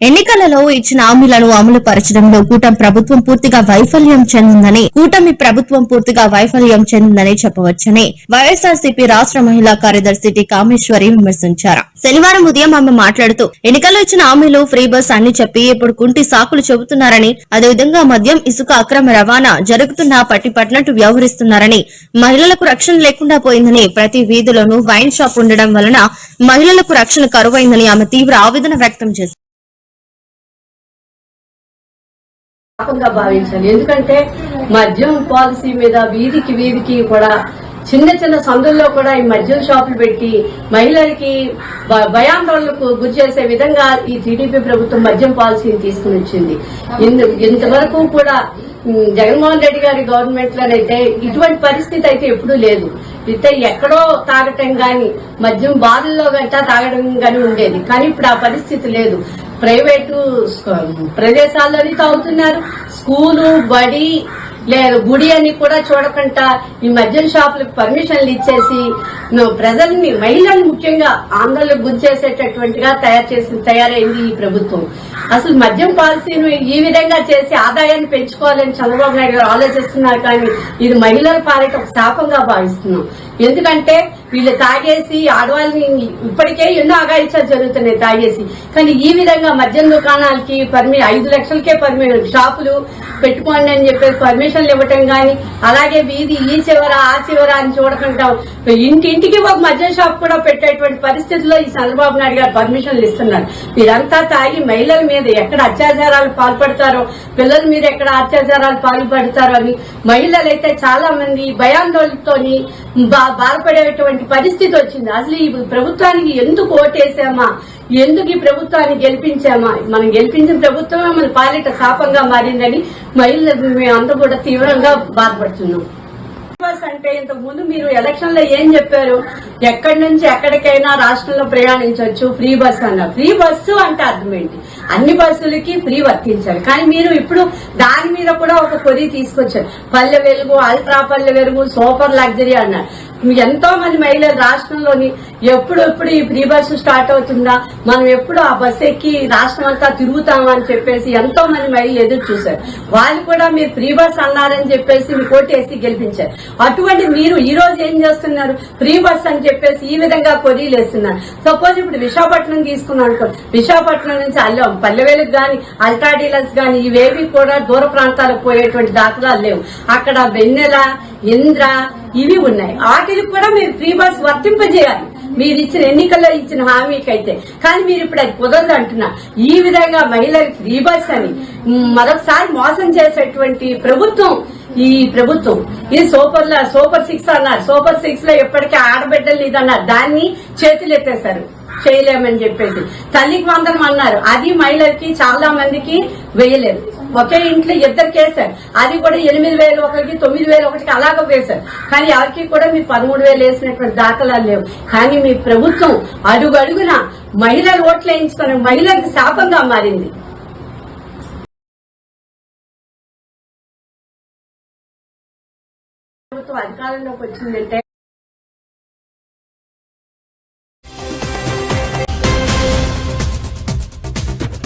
ఎన్నికలలో ఇచ్చిన హామీలను అమలు పరచడంలో కూటమి ప్రభుత్వం పూర్తిగా వైఫల్యం చెందిందని కూటమి ప్రభుత్వం పూర్తిగా వైఫల్యం చెందిందని చెప్పవచ్చని వైఎస్ఆర్సీపీ రాష్ట్ర మహిళా కార్యదర్శి టి కామేశ్వరి విమర్శించారు. శనివారం ఉదయం ఆమె మాట్లాడుతూ ఎన్నికల్లో ఇచ్చిన హామీలు ఫ్రీ బస్ అన్ని చెప్పి ఇప్పుడు కుంటి సాకులు చెబుతున్నారని అదేవిధంగా మద్యం ఇసుక అక్రమ రవాణా జరుగుతున్నా పట్టి పట్టినట్టు వ్యవహరిస్తున్నారని మహిళలకు రక్షణ లేకుండా పోయిందని ప్రతి వీధిలోనూ వైన్ షాప్ ఉండడం వలన మహిళలకు రక్షణ కరువైందని ఆమె తీవ్ర ఆవేదన వ్యక్తం చేశారు. పాపంగా భావించాలి. ఎందుకంటే మద్యం పాలసీ మీద వీధికి వీధికి కూడా చిన్న చిన్న సందుల్లో కూడా ఈ మద్యం షాపులు పెట్టి మహిళలకి భ- భయాందోళనకు గురి చేసే విధంగా ఈ టీడీపీ ప్రభుత్వం మద్యం పాలసీని తీసుకుని వచ్చింది. ఇంతవరకు కూడా జగన్మోహన్ రెడ్డి గారి గవర్నమెంట్ లోనైతే ఇటువంటి పరిస్థితి అయితే ఎప్పుడూ లేదు. అయితే ఎక్కడో తాగటం గాని మద్యం బాధల్లో గంట తాగడం గాని ఉండేది. కానీ ఇప్పుడు ఆ పరిస్థితి లేదు. ప్రైవేటు స్క- ప్రదేశాల్లోని తాగుతున్నారు స్కూలు బడి లేదు గుడి అని కూడా చూడకుండా ఈ మద్యం షాపులకు పర్మిషన్లు ఇచ్చేసి ప్రజల్ని మహిళల్ని ముఖ్యంగా ఆందోళనకు గురి చేసేటటువంటిగా తయారు చేసి తయారైంది ఈ ప్రభుత్వం. అసలు మద్యం పాలసీని ఈ విధంగా చేసి ఆదాయాన్ని పెంచుకోవాలని చంద్రబాబు నాయుడు గారు ఆలోచిస్తున్నారు కానీ ఇది మహిళల పాలిట ఒక శాపంగా భావిస్తున్నాం. ఎందుకంటే వీళ్ళు తాగేసి ఆడవాళ్ళని ఇప్పటికే ఎన్నో అగాయిత్యాలు జరుగుతున్నాయి తాగేసి. కానీ ఈ విధంగా మద్యం దుకాణాలకి పర్మి ఐదు లక్షలకే పర్మి షాపులు పెట్టుకోండి అని చెప్పేసి పర్మిషన్లు ఇవ్వటం కానీ అలాగే వీధి ఈ చివర ఆ చివర అని చూడకుండా ఇంటింటికి ఒక మద్యం షాప్ కూడా పెట్టేటువంటి పరిస్థితుల్లో ఈ చంద్రబాబు నాయుడు గారు పర్మిషన్లు ఇస్తున్నారు. వీరంతా తాగి మహిళల మీద ఎక్కడ అత్యాచారాలు పాల్పడతారో పిల్లల మీద ఎక్కడ అత్యాచారాలు పాల్పడతారో అని మహిళలైతే చాలా మంది భయాందోళనతోని బా- బాధపడేటువంటి పరిస్థితి వచ్చింది. అసలు ఈ ప్రభుత్వానికి ఎందుకు ఓటేసామా? ఎందుకు ఈ ప్రభుత్వాన్ని గెలిపించామా? మనం గెలిపించిన ప్రభుత్వమే మన పాలిట శాపంగా మారిందని మహిళలు మేము కూడా తీవ్రంగా బాధపడుతున్నాం. బస్ అంటే ఇంతకు ముందు మీరు ఎలక్షన్లో ఏం చెప్పారు? ఎక్కడి నుంచి ఎక్కడికైనా రాష్ట్రంలో ప్రయాణించవచ్చు ఫ్రీ బస్సు అన్నారు. ఫ్రీ బస్సు అంటే అర్థం ఏంటి? అన్ని బస్సులకి ఫ్రీ వర్తించాలి. కానీ మీరు ఇప్పుడు దాని మీద కూడా ఒక కొరి తీసుకొచ్చారు. Palle Velugu ultra Palle Velugu super luxury అన్నారు. ఎంతో మంది మహిళలు రాష్ట్రంలోని ఎప్పుడు ఎప్పుడు ఈ ఫ్రీ బస్సు స్టార్ట్ అవుతుందా? మనం ఎప్పుడు ఆ బస్సు ఎక్కి రాష్ట్రం అంతా తిరుగుతామా అని చెప్పేసి ఎంతో మంది మహిళలు ఎదురు చూశారు. వాళ్ళు కూడా మీరు ఫ్రీ బస్ అన్నారని చెప్పేసి మీ కోటేసి గెలిపించారు. అటువంటి మీరు ఈ రోజు ఏం చేస్తున్నారు? ఫ్రీ బస్ అని చెప్పేసి ఈ విధంగా కొరీలు వేస్తున్నారు. సపోజ్ ఇప్పుడు విశాఖపట్నం తీసుకున్నాం అనుకో విశాఖపట్నం నుంచి అల్ల పల్లెవేలకు కానీ అల్ట్రా డీలర్స్ కానీ ఇవేవి కూడా దూర ప్రాంతాలకు పోయేటువంటి దాఖలాలు లేవు. అక్కడ వెన్నెల ఇంద్ర ఇవి ఉన్నాయి. వాటికి కూడా మీరు ఫ్రీ బస్ వర్తింపజేయాలి. మీరు ఇచ్చిన ఎన్నికల్లో ఇచ్చిన హామీకైతే. కానీ మీరు ఇప్పుడు అది కుదరదు అంటున్నా. ఈ విధంగా మహిళలకు ఫ్రీ బస్ అని మరొకసారి మోసం చేసేటువంటి ప్రభుత్వం ఈ ప్రభుత్వం. ఇది సూపర్ సూపర్ సిక్స్ అన్నారు. సూపర్ సిక్స్లో ఎప్పటికీ ఆడబిడ్డలు ఇదన్నారు దాన్ని చేతులు ఎత్తేశారు. చేయలేమని చెప్పేసి. తల్లికి వందనం అన్నారు. అది మహిళలకి చాలా మందికి వేయలేదు. ఒకే ఇంట్లో ఇద్దరు కేసారు అది కూడా ఎనిమిది వేలు ఒకరికి తొమ్మిది వేలు ఒకటికి అలాగ వేశారు. కానీ ఎవరికి కూడా మీ పదమూడు వేలు వేసినటువంటి దాఖలాలు లేవు. కానీ మీ ప్రభుత్వం అడుగడుగున మహిళలు ఓట్లు వేయించుకుని మహిళలకు శాపంగా మారింది. ప్రభుత్వం అధికారంలోకి వచ్చిందంటే